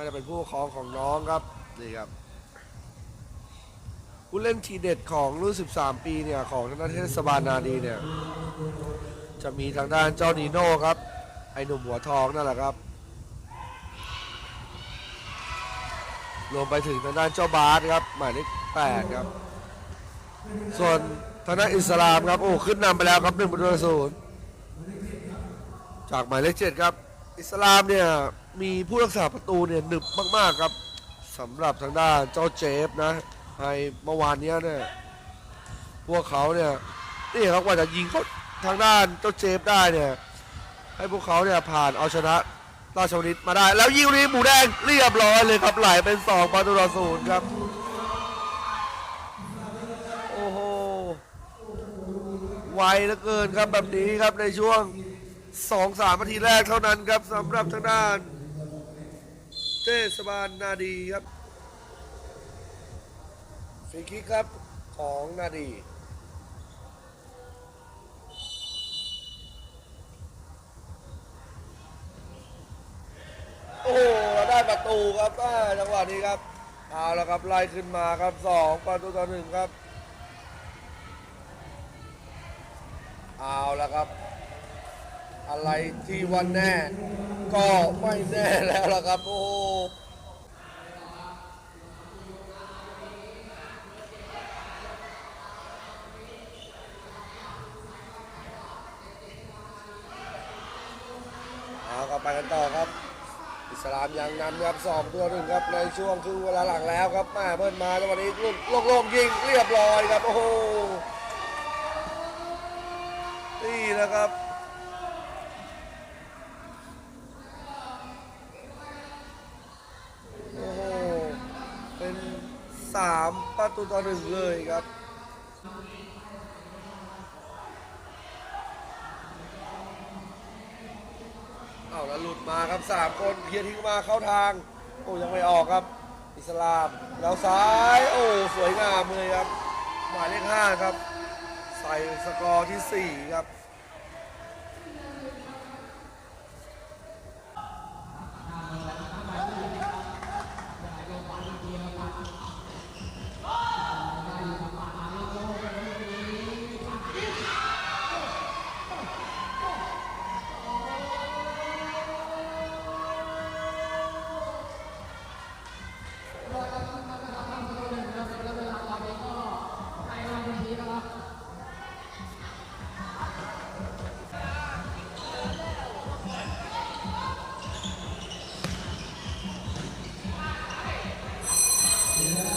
น่าจะเป็นผู้ปกครองของน้องครับนี่ครับผู้เล่นทีเด็ดของรุ่น 13 ปีเนี่ยของทางด้านเทศบาลนาดีเนี่ยจะมีทางด้านเจ้านีโน่ครับไอหนุ่มหัวทองนั่นแหละครับรวมไปถึงทางด้านเจ้าบาสครับหมายเลข8ครับ ส่วนทางด้านอิสลามครับโอ้ขึ้นนำไปแล้วครับ1ประตูศูนย์จากหมายเลข7ครับ อิสลามเนี่ยมีผู้รักษาประตูเนี่ยหนึบมากๆครับสำหรับทางด้านเจ้าเจฟนะในเมื่อวานเนี้ยเนี่ยพวกเขาเนี่ยนี่ครับกว่าจะยิงเขาทางด้านเจ้าเจฟได้เนี่ยให้พวกเขาเนี่ยผ่านเอาชนะราชวนิตมาได้ แล้วยิงนี้หมูแดงเรียบร้อยเลยครับไหลเป็นสองประตูต่อศูนย์ครับโอ้โหไวเหลือเกินครับแบบนี้ครับในช่วง สองสามนาทีแรกเท่านั้นครับสำหรับทางด้าน เทศบาลนาดีครับฟรีคิกครับของนาดีโอ้โหได้ประตูครับจังหวะนี้ครับเอาละครับไล่ขึ้นมาครับสองประตูต่อหนึ่งครับเอาละครับ อะไรที่วันแน่ ก็ไม่แน่แล้วล่ะครับ โอ้โหเอากลับไปกันต่อครับ อิสลามยังนำครับสองตัวหนึ่งครับในช่วงครึ่งเวลาหลังแล้วครับแม่เพิ่นมาจังหวะนี้ลูกโล่งๆยิงเรียบร้อยครับ โอ้โหนี่นะครับ 3 ประตูต่อหนึ่งเลยครับเอาแล้วหลุดมาครับสามคนเพียรทิ้งมาเข้าทาง โอ้ยังไม่ออกครับ อิสลามแล้วซ้ายโอ้สวยงามเลยครับหมายเลขห้าครับ ใส่สกอร์ที่สี่ครับ Yeah.